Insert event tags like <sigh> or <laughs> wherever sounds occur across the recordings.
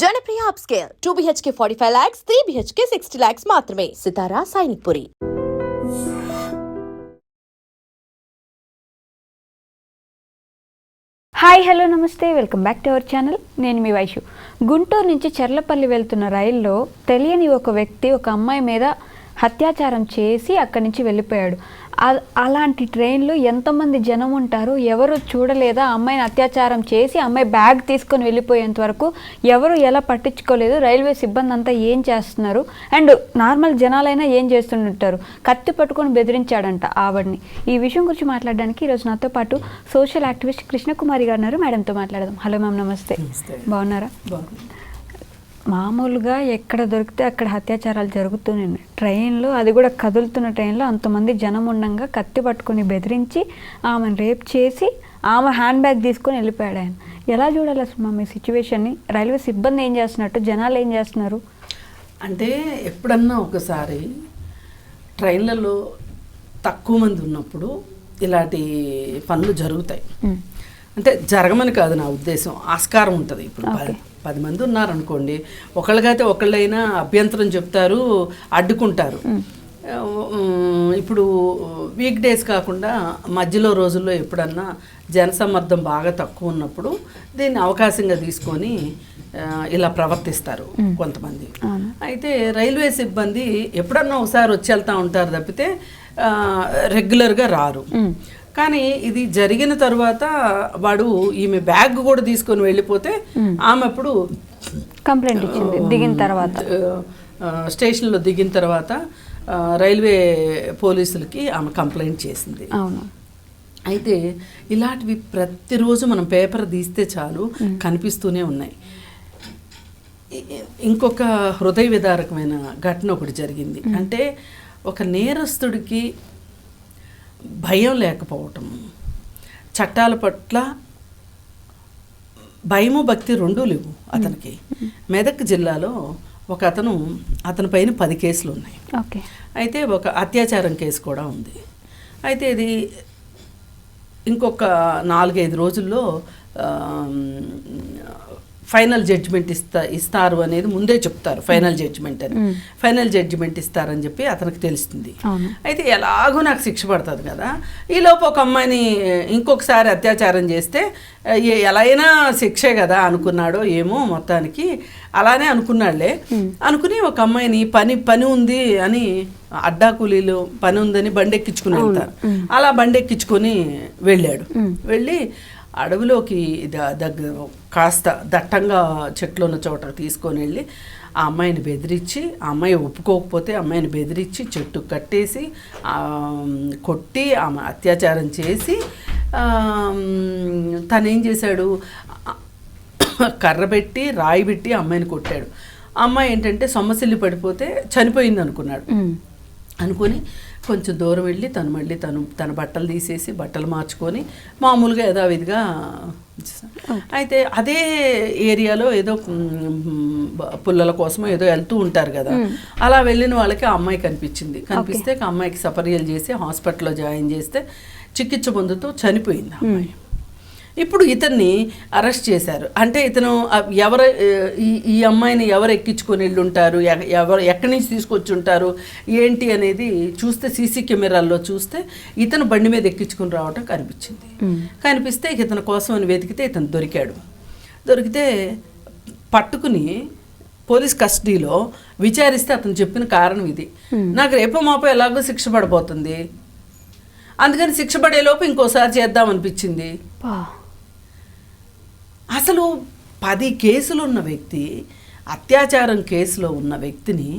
Janapriya upscale. Two BHK forty five lakhs three BHK sixty lakhs మాత్రమే. Sitara Sainikpuri. Hi hello namaste. Welcome back to our channel నేను మీ వైషు. గుంటూరు నుంచి చెర్లపల్లి వెళ్తున్న రైల్లో తెలియని ఒక వ్యక్తి ఒక అమ్మాయి మీద అత్యాచారం చేసి అక్కడి నుంచి వెళ్ళిపోయాడు. అలాంటి ట్రైన్లో ఎంతమంది జనం ఉంటారు? ఎవరు చూడలేదా? అమ్మాయిని అత్యాచారం చేసి అమ్మాయి బ్యాగ్ తీసుకొని వెళ్ళిపోయేంత వరకు ఎవరు ఎలా పట్టించుకోలేదు? రైల్వే సిబ్బంది అంతా ఏం చేస్తున్నారు? అండ్ నార్మల్ జనాలైనా ఏం చేస్తుంటారు? కత్తి పట్టుకొని బెదిరించాడంట ఆవిడ్ని. ఈ విషయం గురించి మాట్లాడడానికి ఈరోజు నాతో పాటు సోషల్ యాక్టివిస్ట్ కృష్ణకుమారి గారు ఉన్నారు. మేడంతో మాట్లాడదాం. హలో మ్యామ్ నమస్తే. బాగున్నారా? మామూలుగా ఎక్కడ దొరికితే అక్కడ అత్యాచారాలు జరుగుతూనే ఉన్నాయి. ట్రైన్లో అది కూడా కదులుతున్న ట్రైన్లో అంతమంది జనం ఉండంగా కత్తి పట్టుకొని బెదిరించి ఆమెను రేప్ చేసి ఆమె హ్యాండ్ బ్యాగ్ తీసుకొని వెళ్ళిపోయాడు ఆయన. ఎలా చూడాలి అసలు మా మీ సిచ్యువేషన్ని? రైల్వే సిబ్బంది ఏం చేస్తున్నట్టు? జనాలు ఏం చేస్తున్నారు? అంటే ఎప్పుడన్నా ఒకసారి ట్రైన్లలో తక్కువ మంది ఉన్నప్పుడు ఇలాంటి పనులు జరుగుతాయి. అంటే జరగమని కాదు నా ఉద్దేశం. ఆస్కారం ఉంటుంది ఇప్పుడు. పది మంది ఉన్నారనుకోండి ఒకళ్ళకైతే ఒకళ్ళైనా అభ్యంతరం చెప్తారు అడ్డుకుంటారు. ఇప్పుడు వీక్ డేస్ కాకుండా మధ్యలో రోజుల్లో ఎప్పుడన్నా జనసమ్మర్దం బాగా తక్కువ ఉన్నప్పుడు దీన్ని అవకాశంగా తీసుకొని ఇలా ప్రవర్తిస్తారు కొంతమంది. అయితే రైల్వే సిబ్బంది ఎప్పుడన్నా ఒకసారి వచ్చి వెళ్తూ ఉంటారు తప్పితే రెగ్యులర్గా రారు. కానీ ఇది జరిగిన తర్వాత వాడు ఈమె బ్యాగ్ కూడా తీసుకొని వెళ్ళిపోతే ఆమె అప్పుడు కంప్లైంట్ ఇచ్చింది దిగిన తర్వాత. స్టేషన్లో దిగిన తర్వాత రైల్వే పోలీసులకి ఆమె కంప్లైంట్ చేసింది. అవును. అయితే ఇలాంటివి ప్రతిరోజు మనం పేపర్ తీస్తే చాలు కనిపిస్తూనే ఉన్నాయి. ఇంకొక హృదయ విదారకమైన ఘటన ఒకటి జరిగింది. అంటే ఒక నేరస్తుడికి భయం లేకపోవటం. చట్టాల పట్ల భయము భక్తి రెండూ లేవు అతనికి. మెదక్ జిల్లాలో ఒక అతను అతని పైన పది కేసులు ఉన్నాయి అయితే ఒక అత్యాచారం కేసు కూడా ఉంది. అయితే ఇది ఇంకొక నాలుగైదు రోజుల్లో ఫైనల్ జడ్జిమెంట్ ఇస్తా ఇస్తారు అనేది ముందే చెప్తారు ఫైనల్ జడ్జిమెంట్ అని. ఫైనల్ జడ్జిమెంట్ ఇస్తారని చెప్పి అతనికి తెలుస్తుంది. అయితే ఎలాగో నాకు శిక్ష పడుతుంది కదా. ఈలోపు ఒక అమ్మాయిని ఇంకొకసారి అత్యాచారం చేస్తే ఎలా అయినా శిక్షే కదా అనుకున్నాడో ఏమో మొత్తానికి. అలానే అనుకున్నాడులే అనుకుని ఒక అమ్మాయిని పని పని ఉంది అని అడ్డా కూలీలు పని ఉందని బండి ఎక్కించుకుని వెళ్తారు. అలా బండి ఎక్కించుకొని వెళ్ళాడు వెళ్ళి అడవిలోకి ద- దగ్గర కాస్త దట్టంగా చెట్లు ఉన్న చోట తీసుకొని వెళ్ళి ఆ అమ్మాయిని బెదిరించి ఆ అమ్మాయి ఒప్పుకోకపోతే అమ్మాయిని బెదిరించి చెట్టు కట్టేసి కొట్టి ఆమె అత్యాచారం చేసి తను ఏం చేశాడు కర్ర పెట్టి రాయి పెట్టి అమ్మాయిని కొట్టాడు. అమ్మాయి ఏంటంటే సొమ్మసిల్లి పడిపోతే చనిపోయింది అనుకున్నాడు అనుకొని కొంచెం దూరం వెళ్ళి తను మళ్ళీ తను తన బట్టలు తీసేసి బట్టలు మార్చుకొని మామూలుగా యథావిధిగా. అయితే అదే ఏరియాలో ఏదో పుల్లల కోసం ఏదో వెళ్తూ ఉంటారు కదా. అలా వెళ్ళిన వాళ్ళకి ఆ అమ్మాయి కనిపించింది. కనిపిస్తే అమ్మాయికి సపర్యలు చేసి హాస్పిటల్లో జాయిన్ చేస్తే చికిత్స పొందుతూ చనిపోయింది అమ్మాయి. ఇప్పుడు ఇతన్ని అరెస్ట్ చేశారు. అంటే ఇతను ఎవరు ఈ ఈ అమ్మాయిని ఎవరు ఎక్కించుకొని వెళ్ళి ఉంటారు ఎ- ఎవరు ఎక్కడి నుంచి తీసుకొచ్చి ఉంటారు ఏంటి అనేది చూస్తే సీసీ కెమెరాల్లో చూస్తే ఇతను బండి మీద ఎక్కించుకొని రావటం కనిపించింది. కనిపిస్తే ఇతని కోసం అని వెతికితే ఇతను దొరికాడు. దొరికితే పట్టుకుని పోలీస్ కస్టడీలో విచారిస్తే అతను చెప్పిన కారణం ఇది. నాకు రేపో మాపో ఎలాగో శిక్ష పడబోతుంది. అందుకని శిక్ష పడేలోపు ఇంకోసారి చేద్దాం అనిపించింది. అసలు పది కేసులు ఉన్న వ్యక్తి అత్యాచారం కేసులో ఉన్న వ్యక్తిని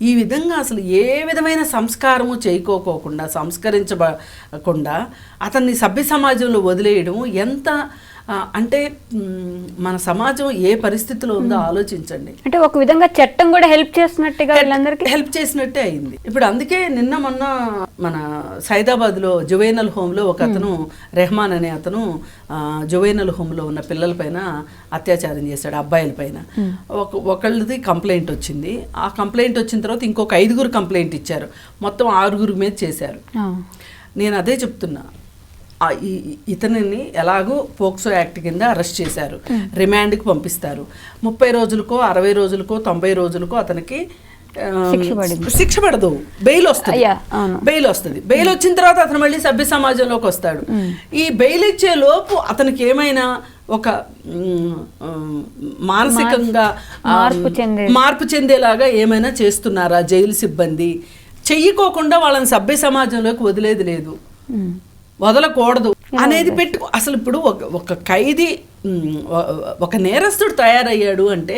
ఈ విధంగా అసలు ఏ విధమైన సంస్కారము చేయకోకోకుండా సంస్కరించబకుండా అతన్ని సభ్య సమాజంలో వదిలేయడం ఎంత అంటే మన సమాజం ఏ పరిస్థితిలో ఉందో ఆలోచించండి. అంటే ఒక విధంగా చట్టం కూడా హెల్ప్ చేస్తున్నట్టుగా వీళ్ళందరికీ? హెల్ప్ చేసినట్టే అయింది. ఇప్పుడు అందుకే నిన్న మొన్న మన సైదాబాద్లో జువైనల్ హోమ్లో ఒక అతను రెహమాన్ అనే అతను జువైనల్ హోమ్లో ఉన్న పిల్లల పైన అత్యాచారం చేశాడు అబ్బాయిల పైన. ఒక ఒకళ్ళది కంప్లైంట్ వచ్చింది. ఆ కంప్లైంట్ వచ్చిన తర్వాత ఇంకొక ఐదుగురు కంప్లైంట్ ఇచ్చారు. మొత్తం ఆరుగురు మీద చేశారు. నేను అదే చెప్తున్నా. ఇతనిని ఎలాగో పోక్సో యాక్ట్ కింద అరెస్ట్ చేశారు. రిమాండ్కి పంపిస్తారు. ముప్పై రోజులకో అరవై రోజులకో తొంభై రోజులకో అతనికి శిక్ష పడింది. బెయిల్ వస్తుంది. బెయిల్ వస్తుంది. బెయిల్ వచ్చిన తర్వాత అతను మళ్ళీ సభ్య సమాజంలోకి వస్తాడు. ఈ బెయిల్ ఇచ్చే లోపు అతనికి ఏమైనా ఒక మానసికంగా మార్పు చెందే మార్పు చెందేలాగా ఏమైనా చేస్తున్నారా జైలు సిబ్బంది? చెయ్యకోకుండా వాళ్ళని సభ్య సమాజంలోకి వదిలేది లేదు. వదలకూడదు అనేది పెట్టు. అసలు ఇప్పుడు ఒక ఒక ఖైదీ ఒక నేరస్తుడు తయారయ్యాడు అంటే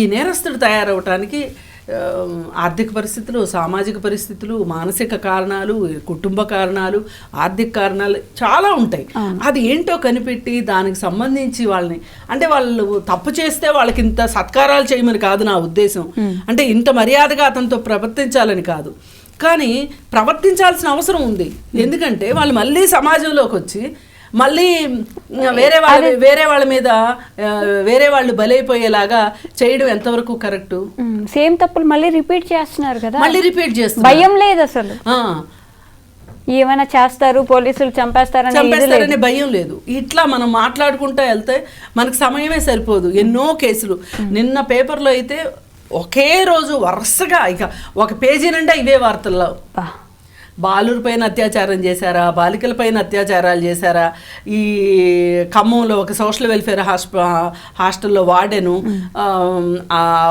ఈ నేరస్తుడు తయారవటానికి ఆర్థిక పరిస్థితులు సామాజిక పరిస్థితులు మానసిక కారణాలు కుటుంబ కారణాలు ఆర్థిక కారణాలు చాలా ఉంటాయి. అది ఏంటో కనిపెట్టి దానికి సంబంధించి వాళ్ళని అంటే వాళ్ళు తప్పు చేస్తే వాళ్ళకి ఇంత సత్కారాలు చేయమని కాదు నా ఉద్దేశం. అంటే ఇంత మర్యాదగా అతనితో ప్రవర్తించాలని కాదు. కానీ ప్రవర్తించాల్సిన అవసరం ఉంది. ఎందుకంటే వాళ్ళు మళ్ళీ సమాజంలోకి వచ్చి మళ్ళీ వేరే వాళ్ళ వేరే వాళ్ళ మీద వేరే వాళ్ళు బలైపోయేలాగా చేయడం ఎంతవరకు కరెక్టు. సేమ్ తప్పులు మళ్ళీ రిపీట్ చేస్తున్నారు కదా. మళ్ళీ రిపీట్ చేస్తున్నారు. భయం లేదు అసలు. ఏమైనా చేస్తారు పోలీసులు చంపేస్తారని చంపేస్తారనే భయం లేదు. ఇట్లా మనం మాట్లాడుకుంటూ వెళ్తే మనకు సమయమే సరిపోదు. ఎన్నో కేసులు. నిన్న పేపర్లో అయితే ఒకే రోజు వరుసగా ఇక ఒక పేజీ నిండా ఇవే వార్తల్లో. బా. బాలుర పైన అత్యాచారం చేశారా? బాలికల పైన అత్యాచారాలు చేశారా? ఈ ఖమ్మంలో ఒక సోషల్ వెల్ఫేర్ హాస్ప హాస్టల్లో వాడెను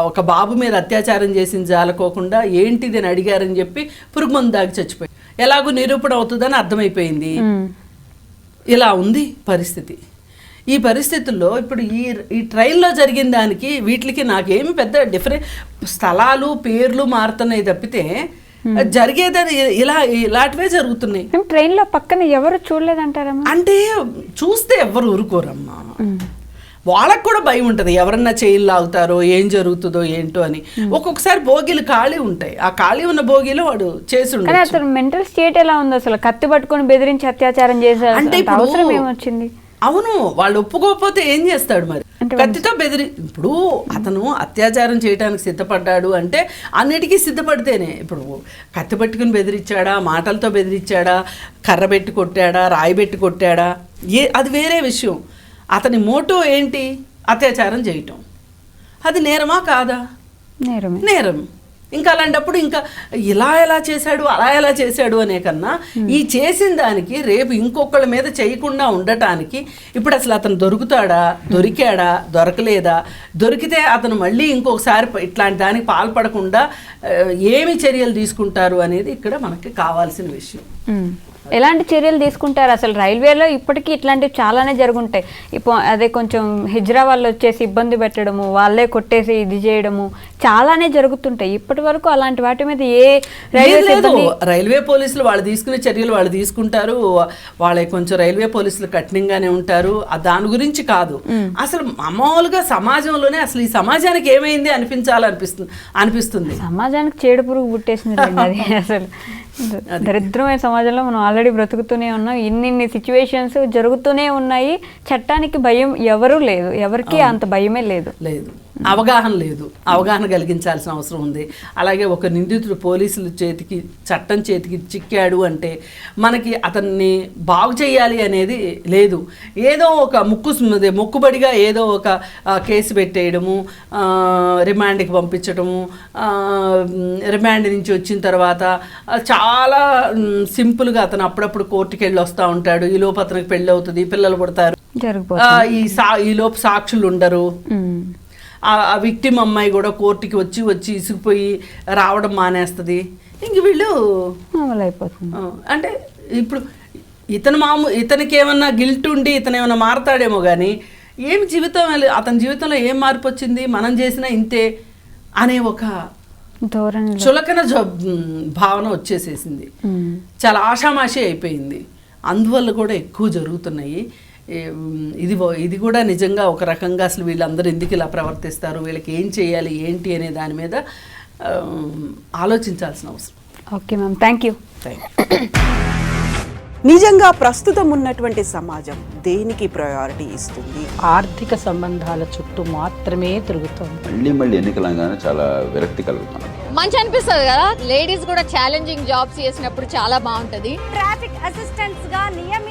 ఒక బాబు మీద అత్యాచారం చేసింది జాలకోకుండా ఏంటిది అని అడిగారని చెప్పి పురుగు మందు దాగి చచ్చిపోయి ఎలాగో నిరూపణ అవుతుందని అర్థమైపోయింది. ఇలా ఉంది పరిస్థితి. ఈ పరిస్థితుల్లో ఇప్పుడు ఈ ఈ ట్రైల్లో జరిగిన దానికి వీటికి నాకేమి పెద్ద డిఫరెంట్ స్థలాలు పేర్లు మారుతున్నాయి తప్పితే జరిగేదని ఇలా ఇలాంటివే జరుగుతున్నాయి. ట్రైన్లో పక్కన ఎవరు చూడలేదంటారమ్మా? అంటే చూస్తే ఎవ్వరు ఊరుకోరమ్మా. వాళ్ళకు కూడా భయం ఉంటుంది ఎవరన్నా చైన్ లాగుతారో ఏం జరుగుతుందో ఏంటో అని. ఒక్కొక్కసారి భోగిలు ఖాళీ ఉంటాయి. ఆ ఖాళీ ఉన్న భోగిలో వాడు చేసి. అసలు మెంటల్ స్టేట్ ఎలా ఉంది అసలు కత్తి పట్టుకొని బెదిరించి అత్యాచారం చేసే అంటే అవసరం ఏమొచ్చింది? అవును వాళ్ళు ఒప్పుకోకపోతే ఏం చేస్తాడు మరి? కత్తితో బెదిరి ఇప్పుడు అతను అత్యాచారం చేయడానికి సిద్ధపడ్డాడు అంటే అన్నిటికీ సిద్ధపడితేనే. ఇప్పుడు కత్తి పట్టుకుని బెదిరించాడా మాటలతో బెదిరించాడా కర్ర పెట్టి కొట్టాడా రాయి పెట్టి కొట్టాడా? ఏ అది వేరే విషయం. అతని మోటో ఏంటి? అత్యాచారం చేయటం. అది నేరమా కాదా? నేరమే. నేరం. ఇంకా అలాంటప్పుడు ఇంకా ఇలా ఎలా చేశాడు అలా ఎలా చేశాడు అనే కన్నా ఈ చేసిన దానికి రేపు ఇంకొకళ్ళ మీద చేయకుండా ఉండటానికి ఇప్పుడు అసలు అతను దొరుకుతాడా దొరికాడా దొరకలేదా? దొరికితే అతను మళ్ళీ ఇంకొకసారి ఇట్లాంటి దానికి పాల్పడకుండా ఏమి చర్యలు తీసుకుంటారు అనేది ఇక్కడ మనకి కావాల్సిన విషయం. ఎలాంటి చర్యలు తీసుకుంటారు? అసలు రైల్వేలో ఇప్పటికీ ఇట్లాంటివి చాలానే జరుగుంటాయి. ఇప్పుడు అదే కొంచెం హిజ్రా వాళ్ళు వచ్చేసి ఇబ్బంది పెట్టడము వాళ్ళే కొట్టేసి ఇది చేయడము చాలానే జరుగుతుంటాయి. ఇప్పటి వరకు అలాంటి వాటి మీద ఏ రైల్వే పోలీసులు వాళ్ళు తీసుకునే చర్యలు వాళ్ళు తీసుకుంటారు. వాళ్ళ కొంచెం రైల్వే పోలీసులు కఠినంగానే ఉంటారు. దాని గురించి కాదు. అసలు మామూలుగా సమాజంలోనే అసలు ఈ సమాజానికి ఏమైంది అనిపించాలనిపిస్తుంది అనిపిస్తుంది. సమాజానికి చేడు పురుగు పుట్టేసింది అసలు. <laughs> దరిద్రమైన సమాజంలో మనం ఆల్రెడీ బ్రతుకుతూనే ఉన్నాం. ఇన్నిన్ని సిచ్యువేషన్స్ జరుగుతూనే ఉన్నాయి. చట్టానికి భయం ఎవరూ లేదు. ఎవరికి అంత భయమే లేదు. లేదు. అవగాహన లేదు. అవగాహన కలిగించాల్సిన అవసరం ఉంది. అలాగే ఒక నిందితుడు పోలీసుల చేతికి చట్టం చేతికి చిక్కాడు అంటే మనకి అతన్ని బాగు చేయాలి అనేది లేదు. ఏదో ఒక ముక్కు మొక్కుబడిగా ఏదో ఒక కేసు పెట్టేయడము రిమాండ్కి పంపించడము రిమాండ్ నుంచి వచ్చిన తర్వాత చాలా సింపుల్గా అతను అప్పుడప్పుడు కోర్టుకి వెళ్ళి వస్తూ ఉంటాడు. ఈ లోపు అతనికి పెళ్ళి అవుతుంది పిల్లలు పుడతారు. ఈ సా ఈ లోపు సాక్షులు ఉండరు. ఆ విక్టిమ్ అమ్మాయి కూడా కోర్టుకి వచ్చి వచ్చి ఇసుకుపోయి రావడం మానేస్తుంది. ఇంక వీళ్ళు అయిపోతుంది అంటే ఇప్పుడు ఇతను మాము ఇతనికి ఏమన్నా గిల్ట్ ఉండి ఇతను ఏమన్నా మారతాడేమో కానీ ఏం జీవితం అతని జీవితంలో ఏం మార్పు వచ్చింది మనం చేసినా ఇంతే అనే ఒక చులకన భావన వచ్చేసేసింది. చాలా ఆషామాషి అయిపోయింది. అందువల్ల కూడా ఎక్కువ జరుగుతున్నాయి. ఇది ఇది కూడా నిజంగా ఒక రకంగా అసలు వీళ్ళందరూ ఎందుకు ఇలా ప్రవర్తిస్తారు? వీళ్ళకి ఏం చేయాలి? ఏంటి అనే దాని మీద ఆలోచించాల్సిన అవసరం. Okay ma'am. Thank you. Thank you నిజంగా ప్రస్తుతం ఉన్నటువంటి సమాజం దేనికి ప్రయారిటీ ఇస్తుంది? ఆర్థిక సంబంధాల చుట్టూ మాత్రమే తిరుగుతోంది. మళ్ళీ మళ్ళీ ఎన్నికలంగానే చాలా విరక్తి కలుగుతున్నాం మంచి అనిపిస్తుంది కదా? లేడీస్ కూడా ఛాలెంజింగ్ జాబ్స్ చేసినప్పుడు చాలా బాగుంటది. ట్రాఫిక్ అసిస్టెంట్స్గా ట్రాన్స్జెండర్స్